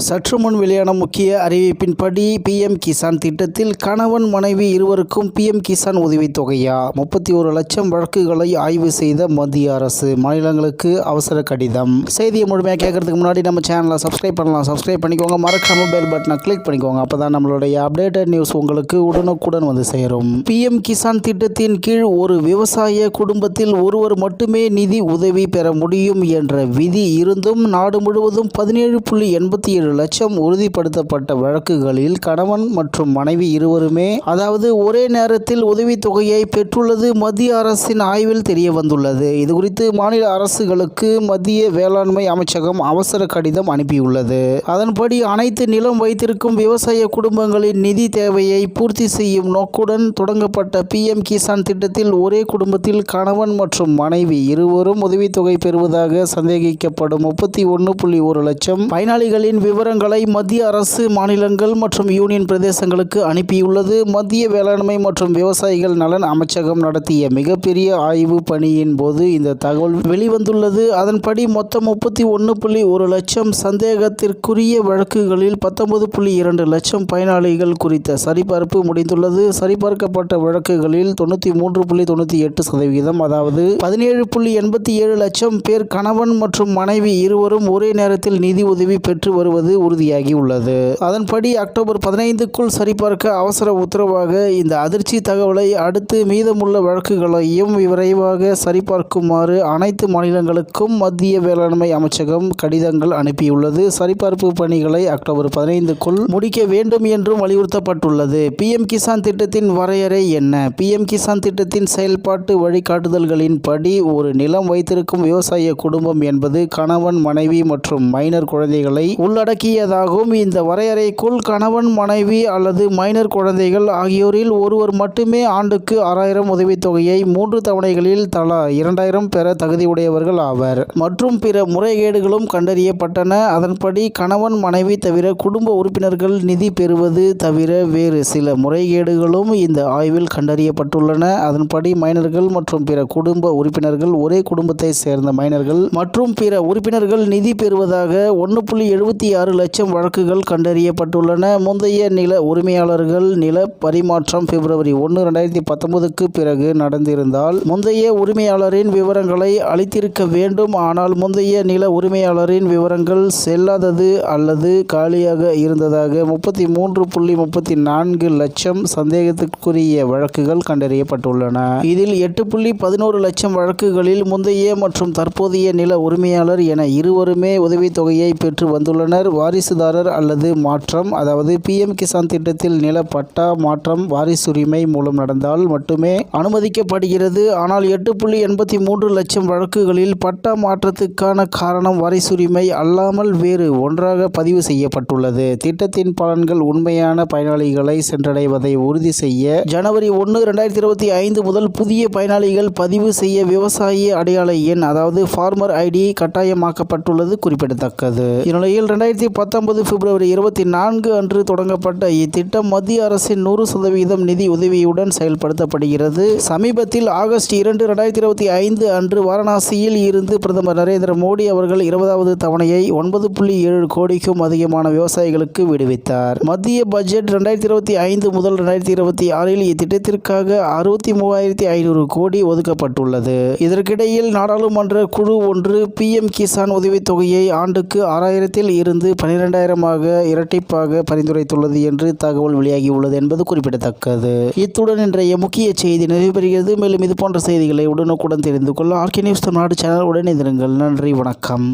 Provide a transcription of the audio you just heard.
சற்று முன் வெளியான முக்கிய அறிவிப்பின்படி பிஎம் கிசான் திட்டத்தில் கணவன் மனைவி இருவருக்கும் பிஎம் கிசான் உதவித் தொகையா? முப்பத்தி ஒரு லட்சம் வழக்குகளை ஆய்வு செய்த மத்திய அரசு. மாநிலங்களுக்கு அவசர கடிதம். செய்தியை முழுமையாக கேட்கறதுக்கு முன்னாடி நம்ம சேனலை சப்ஸ்கிரைப் பண்ணலாம். சப்ஸ்கிரைப் பண்ணிக்கோங்க. மறக்காம பெல் பட்டனை கிளிக் பண்ணிக்கோங்க. அப்போ தான் நம்மளுடைய அப்டேட்டட் நியூஸ் உங்களுக்கு உடனுக்குடன் வந்து சேரும். பிஎம் கிசான் திட்டத்தின் கீழ் ஒரு விவசாய குடும்பத்தில் ஒருவர் மட்டுமே நிதி உதவி பெற முடியும் என்ற விதி இருந்தும் நாடு முழுவதும் பதினேழு புள்ளி எண்பத்தி ஏழு லட்சம் உறுதிப்படுத்தப்பட்ட வழக்குகளில் கணவன் மற்றும் மனைவி இருவருமே அதாவது ஒரே நேரத்தில் உதவித் தொகையை பெற்றுள்ளது மத்திய அரசின் ஆய்வில் தெரிய வந்துள்ளது இதுகுறித்து மாநில அரசுகளுக்கு மத்திய வேளாண்மை அமைச்சகம் அவசர கடிதம் அனுப்பியுள்ளது. அதன்படி அனைத்து நிலம் வைத்திருக்கும் விவசாய குடும்பங்களின் நிதி தேவையை பூர்த்தி செய்யும் நோக்குடன் தொடங்கப்பட்ட பிஎம் கிசான் திட்டத்தில் ஒரே குடும்பத்தில் கணவன் மற்றும் மனைவி இருவரும் உதவித்தொகை பெறுவதாக சந்தேகிக்கப்படும் முப்பத்தி ஒன்று புள்ளி ஒரு லட்சம் பயனாளிகளின் விவரங்களை மத்திய அரசு மாநிலங்கள் மற்றும் யூனியன் பிரதேசங்களுக்கு அனுப்பியுள்ளது. மத்திய வேளாண்மை மற்றும் விவசாயிகள் நலன் அமைச்சகம் நடத்திய மிகப்பெரிய ஆய்வு பணியின் போது இந்த தகவல் வெளிவந்துள்ளது. அதன்படி மொத்தம் முப்பத்தி ஒன்று புள்ளி ஒரு லட்சம் சந்தேகத்திற்குரிய வழக்குகளில் பத்தொன்பது புள்ளி இரண்டு லட்சம் பயனாளிகள் குறித்த சரிபார்ப்பு முடிந்துள்ளது. சரிபார்க்கப்பட்ட வழக்குகளில் தொண்ணூற்றி மூன்று புள்ளி தொண்ணூற்றி எட்டு சதவீதம் அதாவது பதினேழு புள்ளி எண்பத்தி ஏழு லட்சம் பேர் கணவன் மற்றும் மனைவி இருவரும் ஒரே நேரத்தில் நிதி உதவி பெற்று வருவது உறுதியாகி உள்ளது. அதன்படி அக்டோபர் பதினைந்துக்குள் சரிபார்க்க அவசர உத்தரவாக இந்த அதிர்ச்சி தகவலை அடுத்து மீதமுள்ள வழக்குகளையும் விரைவாக சரிபார்க்குமாறு அனைத்து மாநிலங்களுக்கும் மத்திய வேளாண்மை அமைச்சகம் கடிதங்கள் அனுப்பியுள்ளது. சரிபார்ப்பு பணிகளை அக்டோபர் பதினைந்துக்குள் முடிக்க வேண்டும் என்றும் வலியுறுத்தப்பட்டுள்ளது. பிஎம் கிசான் திட்டத்தின் வரையறை என்ன? பிஎம் கிசான் திட்டத்தின் செயல்பாட்டு வழிகாட்டுதல்களின்படி ஒரு நிலம் வைத்திருக்கும் விவசாய குடும்பம் என்பது கணவன் மனைவி மற்றும் மைனர் குழந்தைகளை உள்ளடக்கியதாகும் இந்த வரையறைக்குள் கணவன் மனைவி அல்லது மைனர் குழந்தைகள் ஆகியோரில் ஒருவர் மட்டுமே ஆண்டுக்கு ஆறாயிரம் உதவித்தொகையை மூன்று தவணைகளில் தலா இரண்டாயிரம் பெற தகுதியுடையவர்கள் ஆவர். மற்றும் பிற முறைகேடுகளும் கண்டறியப்பட்டன. அதன்படி கணவன் மனைவி தவிர குடும்ப உறுப்பினர்கள் நிதி பெறுவது தவிர வேறு சில முறைகேடுகளும் இந்த ஆய்வில் கண்டறியப்பட்டுள்ளன. அதன்படி மைனர்கள் மற்றும் பிற குடும்ப உறுப்பினர்கள் ஒரே குடும்பத்தை சேர்ந்த மைனர்கள் மற்றும் பிற உறுப்பினர்கள் நிதி பெறுவதாக ஒன்று புள்ளி எழுபத்தி ஆறு லட்சம் வழக்குகள் கண்டறியப்பட்டுள்ளன. முந்தைய நில உரிமையாளர்கள் நில பரிமாற்றம் பிப்ரவரி ஒன்று ரெண்டாயிரத்தி பத்தொன்பதுக்கு பிறகு நடந்திருந்தால் முந்தைய உரிமையாளரின் விவரங்களை அளித்திருக்க வேண்டும். ஆனால் முந்தைய நில உரிமையாளரின் விவரங்கள் செல்லாதது அல்லது காலியாக இருந்ததாக முப்பத்தி மூன்று புள்ளி முப்பத்தி நான்கு லட்சம் சந்தேகத்திற்குரிய வழக்குகள் கண்டறியப்பட்டுள்ளன. இதில் எட்டு புள்ளி பதினோரு லட்சம் வழக்குகளில் முந்தைய மற்றும் தற்போதைய நில உரிமையாளர் என இருவருமே உதவித்தொகையை பெற்று வந்துள்ளனர். வாரிசுதாரர் அல்லது மாற்றம் அதாவது பிஎம் கிசான் திட்டத்தில் நில பட்டா மாற்றம் வாரிசுரிமை மூலம் நடந்தால் மட்டுமே அனுமதிக்கப்படுகிறது. ஆனால் எட்டு புள்ளி எண்பத்தி மூன்று லட்சம் வழக்குகளில் பட்டா மாற்றத்துக்கான காரணம் வாரிசுரிமை அல்லாமல் வேறு ஒன்றாக பதிவு செய்யப்பட்டுள்ளது. திட்டத்தின் பலன்கள் உண்மையான பயனாளிகளை சென்றடைவதை உறுதி செய்ய ஜனவரி ஒன்று ரெண்டாயிரத்தி இருபத்தி ஐந்து முதல் புதிய பயனாளிகள் பதிவு செய்ய விவசாய அடையாள எண் அதாவது ஃபார்மர் ஐடி கட்டாயமாக்கப்பட்டுள்ளது குறிப்பிடத்தக்கது. இந்நிலையில் ரெண்டாயிரத்தி பத்தொன்பது பிப்ரவரி இருபத்தி நான்கு அன்று தொடங்கப்பட்ட இத்திட்டம் மத்திய அரசின் நூறு சதவீதம் நிதி உதவியுடன் செயல்படுத்தப்படுகிறது. சமீபத்தில் ஆகஸ்ட் இரண்டு ரெண்டாயிரத்தி இருபத்தி ஐந்து அன்று வாரணாசியில் இருந்து பிரதமர் நரேந்திர மோடி அவர்கள் இருபதாவது தவணையை ஒன்பது புள்ளி ஏழு கோடிக்கும் அதிகமான விவசாயிகளுக்கு விடுவித்தார். மத்திய பட்ஜெட் ரெண்டாயிரத்தி இருபத்தி ஐந்து முதல் ரெண்டாயிரத்தி இருபத்தி ஆறில் இத்திட்டத்திற்காக அறுபத்தி மூவாயிரத்தி ஐநூறு கோடி ஒதுக்கப்பட்டுள்ளது. இதற்கிடையில் நாடாளுமன்ற குழு ஒன்று பிஎம் கிசான் உதவித் தொகையை ஆண்டுக்கு ஆறாயிரத்தில் இருந்து பனிரெண்டாயிரமாக இரட்டிப்பாக பரிந்துரைத்துள்ளது என்று தகவல் வெளியாகியுள்ளது என்பது குறிப்பிடத்தக்கது. இத்துடன் இன்றைய முக்கிய செய்தி நிறைவு பெறுகிறது மேலும் இது போன்ற செய்திகளை உடனுக்குடன் தெரிந்து கொள்ள ஆர்கே நியூஸ் தமிழ்நாடு சேனல் உடனே நன்றி வணக்கம்.